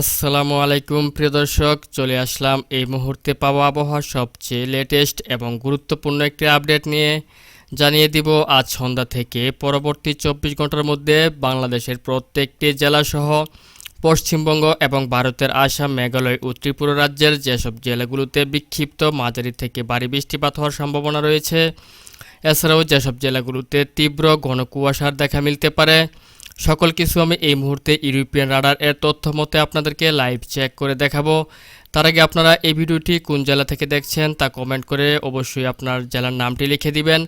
আসসালামু আলাইকুম, প্রিয় দর্শক। চলে আসলাম এই মুহূর্তে পাওয়া আবহাওয়ার সবচেয়ে লেটেস্ট এবং গুরুত্বপূর্ণ একটি আপডেট নিয়ে। জানিয়ে দিব, আজ সন্ধ্যা থেকে পরবর্তী চব্বিশ ঘণ্টার মধ্যে বাংলাদেশের প্রত্যেকটি জেলাসহ পশ্চিমবঙ্গ এবং ভারতের আসাম, মেঘালয় ও ত্রিপুরা রাজ্যের যেসব জেলাগুলোতে বিক্ষিপ্ত মাঝারি থেকে ভারী বৃষ্টিপাত হওয়ার সম্ভাবনা রয়েছে, এছাড়াও যেসব জেলাগুলোতে তীব্র ঘন কুয়াশার দেখা মিলতে পারে। সকল কিছু আমি এই মুহূর্তে ইউরোপিয়ান রাডার এর তথ্য মতে আপনাদেরকে লাইভ চেক করে দেখাবো। তার আগে আপনারা এই ভিডিওটি কোন জেলা থেকে দেখছেন তা কমেন্ট করে অবশ্যই আপনার জেলার নামটি লিখে দিবেন।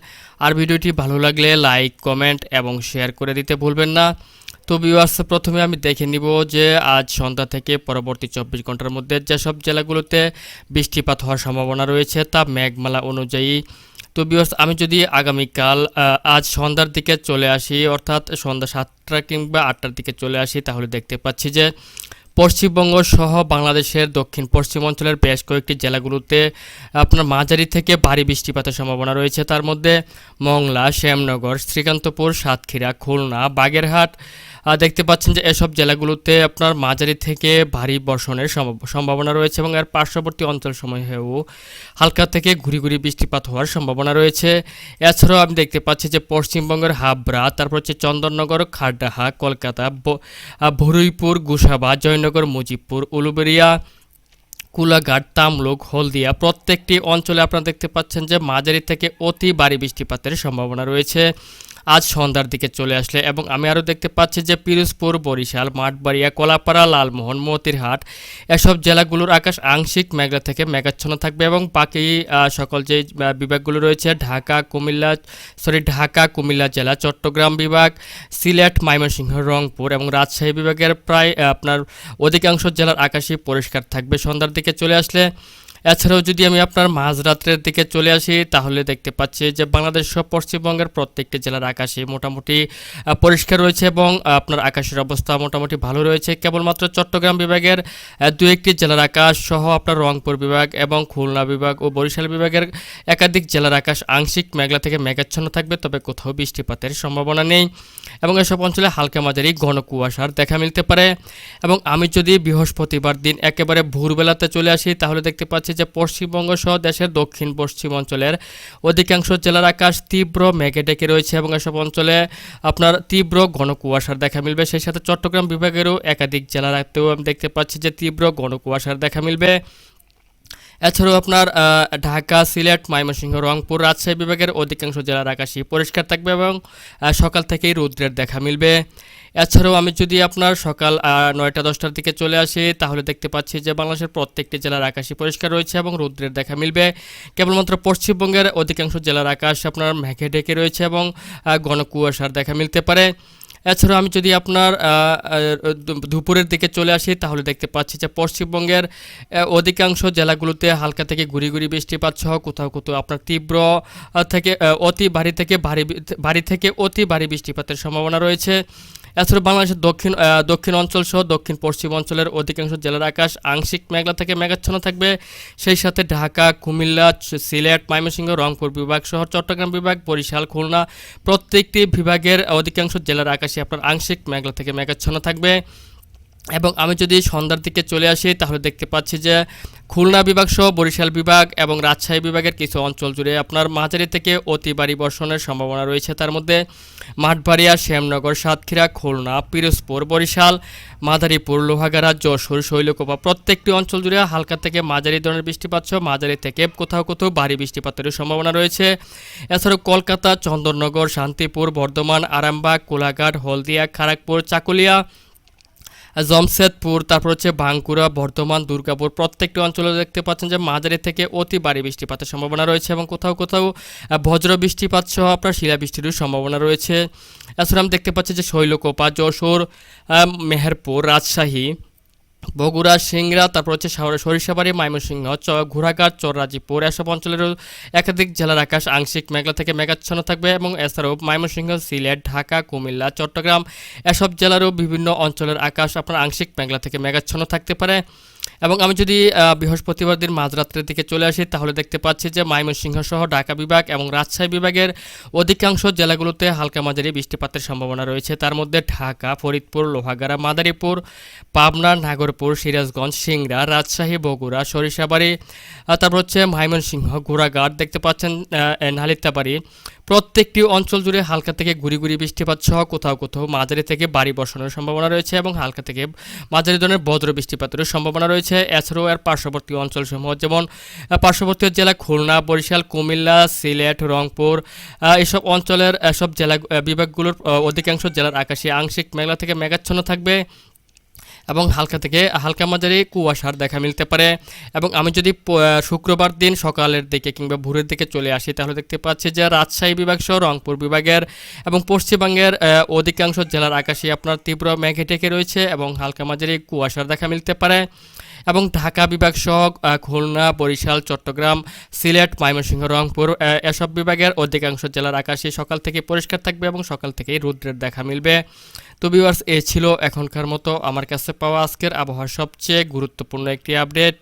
আর ভিডিওটি ভালো লাগলে লাইক কমেন্ট এবং শেয়ার করে দিতে ভুলবেন না। তো ভিউয়ার্স প্রথমে আমি দেখে নিব যে আজ সন্ধ্যা থেকে পরবর্তী চব্বিশ ঘণ্টার মধ্যে যেসব জেলাগুলোতে বৃষ্টিপাত হওয়ার সম্ভাবনা রয়েছে তা মেঘমালা অনুযায়ী তো বিয়স আমি যদি আগামীকাল আজ সন্ধ্যার দিকে চলে আসি, অর্থাৎ সন্ধ্যা সাতটা কিংবা আটটার দিকে চলে আসি, তাহলে দেখতে পাচ্ছি যে পশ্চিমবঙ্গ সহ বাংলাদেশের দক্ষিণ পশ্চিম অঞ্চলের বেশ কয়েকটি জেলাগুলোতে আপনার মাঝারি থেকে ভারী বৃষ্টিপাতের সম্ভাবনা রয়েছে। তার মধ্যে মংলা, শ্যামনগর, শ্রীকান্তপুর, সাতক্ষীরা, খুলনা, বাগেরহাট দেখতে পাচ্ছেন যে এসব জেলাগুলোতে আপনার মাঝারি থেকে ভারী বর্ষণের সম্ভাব- সম্ভাবনা রয়েছে এবং এর পার্শ্ববর্তী অঞ্চল সমূহেও হালকা থেকে ঘুরি ঘুরি বৃষ্টিপাত হওয়ার সম্ভাবনা রয়েছে। এছাড়াও আমি দেখতে পাচ্ছি যে পশ্চিমবঙ্গের হাবড়া, তারপর হচ্ছে চন্দননগর খারডাহা কলকাতা ভরুইপুর, গুসাবা, জয়নগর, মুজিবপুর, উলুবেড়িয়া, কুলাঘাট, তামলুক, হলদিয়া প্রত্যেকটি অঞ্চলে আপনারা দেখতে পাচ্ছেন যে মাঝারি থেকে অতি ভারী বৃষ্টিপাতের সম্ভাবনা রয়েছে। আজ সন্ধ্যার দিকে চলে আসলে এবং আমি আরও দেখতে পাচ্ছি যে পিরোজপুর, বরিশাল, মাঠবাড়িয়া, কলাপাড়া, লালমোহন, মতিরহাট এসব জেলাগুলোর আকাশ আংশিক মেঘলা থেকে মেঘাচ্ছন্ন থাকবে এবং বাকি সকল যে বিভাগগুলো রয়েছে ঢাকা, কুমিল্লা, সরি, ঢাকা, কুমিল্লা জেলা, চট্টগ্রাম বিভাগ, সিলেট, ময়মনসিংহ, রংপুর এবং রাজশাহী বিভাগের প্রায় আপনার অধিকাংশ জেলার আকাশই পরিষ্কার থাকবে। সন্ধ্যার দিকে চলে আসলে এছাড়াও যদি আমি আপনার মাঝরাত্রের দিকে চলে আসি, তাহলে দেখতে পাচ্ছি যে বাংলাদেশ পশ্চিমবঙ্গের প্রত্যেকটি জেলার আকাশে মোটামুটি পরিষ্কার রয়েছে এবং আপনার আকাশের অবস্থা মোটামুটি ভালো রয়েছে। কেবলমাত্র চট্টগ্রাম বিভাগের দু একটি জেলার আকাশ সহ আপনার রংপুর বিভাগ এবং খুলনা বিভাগ ও বরিশাল বিভাগের একাধিক জেলার আকাশ আংশিক মেঘলা থেকে মেঘাচ্ছন্ন থাকবে, তবে কোথাও বৃষ্টিপাতের সম্ভাবনা নেই। এবং এসব অঞ্চলে হালকা মাঝারি ঘন কুয়াশার দেখা মিলতে পারে। এবং আমি যদি বৃহস্পতিবার দিন একেবারে ভোরবেলাতে চলে আসি, তাহলে দেখতে পাচ্ছি যে পশ্চিমবঙ্গ সহ দেশের দক্ষিণ পশ্চিম অঞ্চলের অধিকাংশ জেলার আকাশ তীব্র মেঘে ডেকে রয়েছে এবং এসব অঞ্চলে আপনার তীব্র ঘন কুয়াশার দেখা মিলবে। সেই সাথে চট্টগ্রাম বিভাগেরও একাধিক জেলার জেলাতেও আমি দেখতে পাচ্ছি যে তীব্র ঘন কুয়াশার দেখা মিলবে। এছাড়াও আপনার ঢাকা, সিলেট, ময়মনসিংহ, রংপুর রাজশাহী বিভাগের অধিকাংশ জেলার আকাশই পরিষ্কার থাকবে এবং সকাল থেকেই রৌদ্রের দেখা মিলবে। এছাড়াও আমি যদি আপনার সকাল নয়টা, দশটার দিকে চলে আসি, তাহলে দেখতে পাচ্ছি যে বাংলাদেশের প্রত্যেকটি জেলার আকাশই পরিষ্কার রয়েছে এবং রৌদ্রের দেখা মিলবে। কেবলমাত্র পশ্চিমবঙ্গের অধিকাংশ জেলার আকাশ আপনার মেঘে ঢেকে রয়েছে এবং ঘন কুয়াশার দেখা মিলতে পারে। এছাড়াও আমি যদি আপনার দুপুরের দিকে চলে আসি, তাহলে দেখতে পাচ্ছি যে পশ্চিমবঙ্গের অধিকাংশ জেলাগুলোতে হালকা থেকে ঘুরি ঘুরি বৃষ্টিপাত সহ কোথাও কোথাও আপনার তীব্র থেকে অতি ভারী থেকে ভারী ভারী থেকে অতি ভারী বৃষ্টিপাতের সম্ভাবনা রয়েছে। এছাড়া বাংলাদেশের দক্ষিণ দক্ষিণ অঞ্চল সহ দক্ষিণ পশ্চিম অঞ্চলের অধিকাংশ জেলার আকাশ আংশিক মেঘলা থেকে মেঘাচ্ছন্ন থাকবে। সেই সাথে ঢাকা, কুমিল্লা, সিলেট, ময়মনসিংহ, রংপুর বিভাগ সহ চট্টগ্রাম বিভাগ, বরিশাল, খুলনা প্রত্যেকটি বিভাগের অধিকাংশ জেলার আকাশে আপনার আংশিক মেঘলা থেকে মেঘাচ্ছন্ন থাকবে। এবং আমি যদি সন্ধ্যার দিকে চলে আসি, তাহলে দেখতে পাচ্ছি যে খুলনা বিভাগ সহ বরিশাল বিভাগ এবং রাজশাহী বিভাগের কিছু অঞ্চল জুড়ে আপনার মাঝারি থেকে অতি ভারী বর্ষণের সম্ভাবনা রয়েছে। তার মধ্যে মাঠবাড়িয়া, শ্যামনগর, সাতক্ষীরা, খুলনা, পিরোজপুর, বরিশাল, মাদারীপুর, লোহাগাড়া, যশোর, শৈলকোপা প্রত্যেকটি অঞ্চল জুড়ে হালকা থেকে মাঝারি ধরনের বৃষ্টিপাত সহ মাঝারি থেকে কোথাও কোথাও ভারী বৃষ্টিপাতের সম্ভাবনা রয়েছে। এছাড়াও কলকাতা, চন্দননগর, শান্তিপুর, বর্ধমান, আরামবাগ, কোলাঘাট, হলদিয়া খড়গপুর চাকুলিয়া জমশেদপুর, তারপর হচ্ছে বাঁকুড়া বর্ধমান, দুর্গাপুর প্রত্যেকটি অঞ্চলে দেখতে পাচ্ছেন যে মাঝারি থেকে অতি ভারী বৃষ্টিপাতের সম্ভাবনা রয়েছে এবং কোথাও কোথাও বজ্র বৃষ্টিপাত সহ আপনার শিলাবৃষ্টিরও সম্ভাবনা রয়েছে। এছাড়া আমি দেখতে পাচ্ছি যে শৈলকোপা, যশোর মেহেরপুর, রাজশাহী বগুড়া, সিংড়া, তারপর হচ্ছে শহরের সরিষাবাড়ি, ময়মনসিংহ চক ঘোড়াঘাট চররাজিপুর এসব অঞ্চলের একাধিক জেলার আকাশ আংশিক মেঘলা থেকে মেঘাচ্ছন্ন থাকবে এবং এছাড়াও ময়মনসিংহ, সিলেট, ঢাকা, কুমিল্লা, চট্টগ্রাম এসব জেলারও বিভিন্ন অঞ্চলের আকাশ আপনার আংশিক মেঘলা থেকে মেঘাচ্ছন্ন থাকতে পারে। এবং আমি যদি বৃহস্পতিবার দিন মাঝরাত্রের দিকে চলে আসি, তাহলে দেখতে পাচ্ছি যে ময়মনসিংহ সহ ঢাকা বিভাগ এবং রাজশাহী বিভাগের অধিকাংশ জেলাগুলোতে হালকা মাঝারি বৃষ্টিপাতের সম্ভাবনা রয়েছে। তার মধ্যে ঢাকা, ফরিদপুর, লোহাগাড়া, মাদারীপুর, পাবনা, নাগরপুর, সিরাজগঞ্জ, সিংড়া, রাজশাহী, বগুড়া, সরিষাবাড়ি তারপর হচ্ছে ময়মনসিংহ, ঘোড়াঘাট দেখতে পাচ্ছেন নালিতাবাড়ি প্রত্যেকটি অঞ্চল জুড়ে হালকা থেকে গুড়ি গুড়ি বৃষ্টিপাত সহ কোথাও কোথাও মাঝারি থেকে বাড়ি বসানোর সম্ভাবনা রয়েছে এবং হালকা থেকে মাঝারি ধরনের বজ্র বৃষ্টিপাতের সম্ভাবনা রয়েছে। এছাড়াও এর পার্শ্ববর্তী অঞ্চলসমূহ যেমন পার্শ্ববর্তী জেলা খুলনা, বরিশাল, কুমিল্লা, সিলেট, রংপুর এসব অঞ্চলের সব জেলা বিভাগগুলোর অধিকাংশ জেলার আকাশে আংশিক মেঘলা থেকে মেঘাচ্ছন্ন থাকবে। এবং হালকা থেকে হালকা মাঝারি কুয়াশার দেখা মিলতে পারে। এবং আমি যদি শুক্রবার দিন সকালের দিকে কিংবা ভোরের দিকে চলে আসি, তাহলে দেখতে পাচ্ছি যে রাজশাহী বিভাগ সহ রংপুর বিভাগের এবং পশ্চিমবঙ্গের অধিকাংশ জেলার আকাশে আপনার তীব্র মেঘে ঢেকে রয়েছে এবং হালকা মাঝারি কুয়াশার দেখা মিলতে পারে। এবং ঢাকা বিভাগ সহ খুলনা, বরিশাল, চট্টগ্রাম, সিলেট, ময়মনসিংহ, রংপুর এসব বিভাগের অধিকাংশ জেলার আকাশে সকাল থেকে পরিষ্কার থাকবে এবং সকাল থেকেই রৌদ্রের দেখা মিলবে। তো ভিউয়ার্স এ ছিল এখনকার মতো। আমার কাছে পাওয়া আজকের আবহাওয়ার সবচেয়ে গুরুত্বপূর্ণ একটি আপডেট